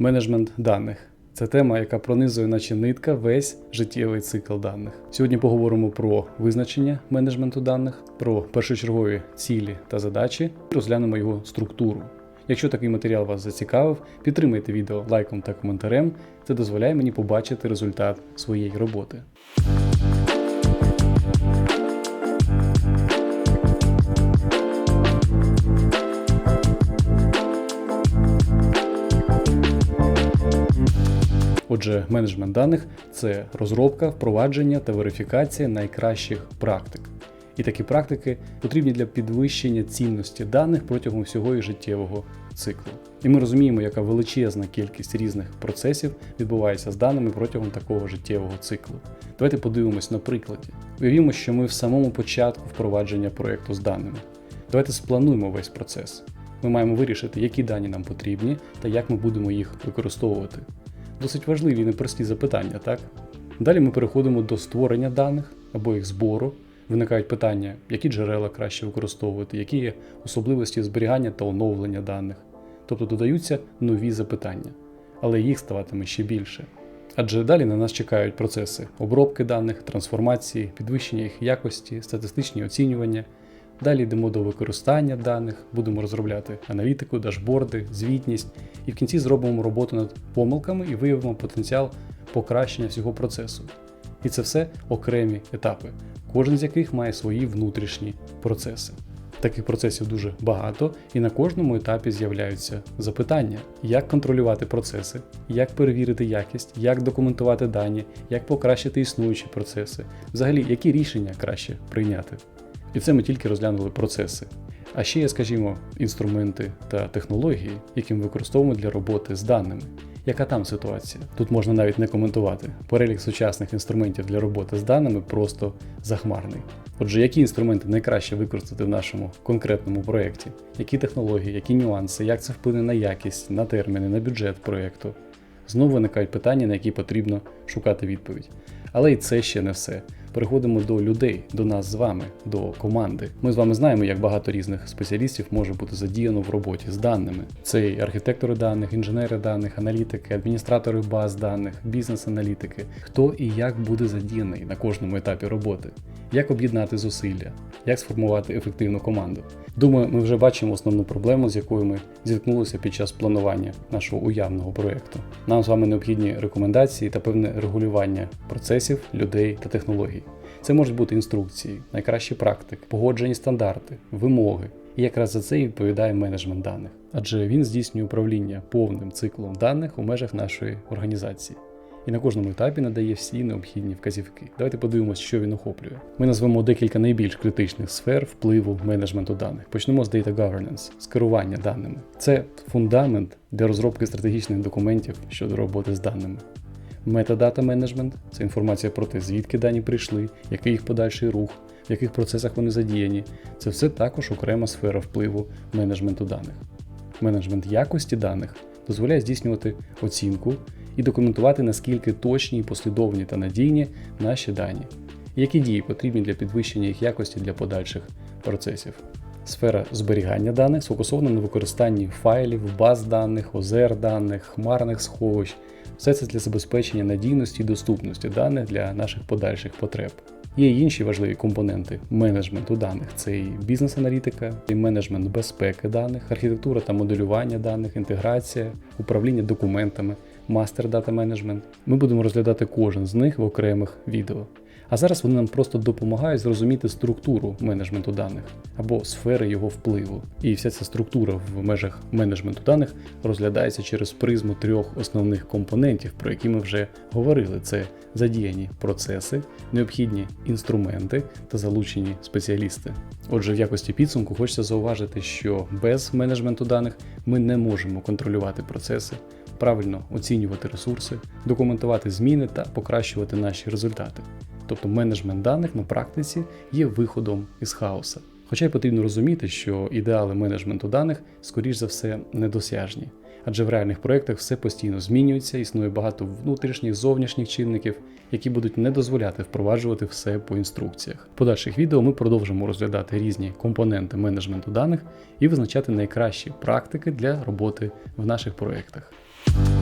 Менеджмент даних це тема, яка пронизує, наче нитка, весь життєвий цикл даних. Сьогодні поговоримо про визначення менеджменту даних, про першочергові цілі та задачі, розглянемо його структуру. Якщо такий матеріал вас зацікавив, підтримайте відео лайком та коментарем. Це дозволяє мені побачити результат своєї роботи. Отже, менеджмент даних це розробка, впровадження та верифікація найкращих практик. І такі практики потрібні для підвищення цінності даних протягом всього їх життєвого циклу. І ми розуміємо, яка величезна кількість різних процесів відбувається з даними протягом такого життєвого циклу. Давайте подивимось на прикладі. Уявімо, що ми в самому початку впровадження проєкту з даними. Давайте сплануємо весь процес. Ми маємо вирішити, які дані нам потрібні та як ми будемо їх використовувати. Досить важливі і непрості запитання, так? Далі ми переходимо до створення даних або їх збору. Виникають питання, які джерела краще використовувати, які є особливості зберігання та оновлення даних. Тобто додаються нові запитання, але їх ставатиме ще більше. Адже далі на нас чекають процеси обробки даних, трансформації, підвищення їх якості, статистичні оцінювання. Далі йдемо до використання даних, будемо розробляти аналітику, дашборди, звітність, і в кінці зробимо роботу над помилками і виявимо потенціал покращення всього процесу. І це все окремі етапи, кожен з яких має свої внутрішні процеси. Таких процесів дуже багато, і на кожному етапі з'являються запитання, як контролювати процеси, як перевірити якість, як документувати дані, як покращити існуючі процеси, взагалі, які рішення краще прийняти. І це ми тільки розглянули процеси. А ще є, скажімо, інструменти та технології, які ми використовуємо для роботи з даними. Яка там ситуація? Тут можна навіть не коментувати. Перелік сучасних інструментів для роботи з даними просто захмарний. Отже, які інструменти найкраще використати в нашому конкретному проєкті? Які технології, які нюанси, як це вплине на якість, на терміни, на бюджет проєкту? Знову виникають питання, на які потрібно шукати відповідь. Але і це ще не все. Переходимо до людей, до нас з вами, до команди. Ми з вами знаємо, як багато різних спеціалістів може бути задіяно в роботі з даними. Це і архітектори даних, інженери даних, аналітики, адміністратори баз даних, бізнес-аналітики. Хто і як буде задіяний на кожному етапі роботи, як об'єднати зусилля, як сформувати ефективну команду. Думаю, ми вже бачимо основну проблему, з якою ми зіткнулися під час планування нашого уявного проєкту. Нам з вами необхідні рекомендації та певне регулювання процесів, людей та технологій. Це можуть бути інструкції, найкращі практики, погоджені стандарти, вимоги. І якраз за це і відповідає менеджмент даних, адже він здійснює управління повним циклом даних у межах нашої організації. І на кожному етапі надає всі необхідні вказівки. Давайте подивимося, що він охоплює. Ми назвемо декілька найбільш критичних сфер впливу менеджменту даних. Почнемо з Data Governance, з керування даними. Це фундамент для розробки стратегічних документів щодо роботи з даними. Metadata Management – це інформація про те, звідки дані прийшли, який їх подальший рух, в яких процесах вони задіяні. Це все також окрема сфера впливу менеджменту даних. Менеджмент якості даних дозволяє здійснювати оцінку і документувати, наскільки точні, послідовні та надійні наші дані, які дії потрібні для підвищення їх якості для подальших процесів. Сфера зберігання даних сфокусована на використанні файлів, баз даних, ОЗР даних, хмарних сховищ. Все це для забезпечення надійності і доступності даних для наших подальших потреб. Є й інші важливі компоненти менеджменту даних: це і бізнес-аналітика, і менеджмент безпеки даних, архітектура та моделювання даних, інтеграція, управління документами, мастер дата менеджмент. Ми будемо розглядати кожен з них в окремих відео. А зараз вони нам просто допомагають зрозуміти структуру менеджменту даних або сфери його впливу. І вся ця структура в межах менеджменту даних розглядається через призму трьох основних компонентів, про які ми вже говорили: це задіяні процеси, необхідні інструменти та залучені спеціалісти. Отже, в якості підсумку хочеться зауважити, що без менеджменту даних ми не можемо контролювати процеси, правильно оцінювати ресурси, документувати зміни та покращувати наші результати. Тобто менеджмент даних на практиці є виходом із хаоса. Хоча й потрібно розуміти, що ідеали менеджменту даних, скоріш за все, недосяжні. Адже в реальних проєктах все постійно змінюється, існує багато внутрішніх, зовнішніх чинників, які будуть не дозволяти впроваджувати все по інструкціях. В подальших відео ми продовжимо розглядати різні компоненти менеджменту даних і визначати найкращі практики для роботи в наших проєктах. you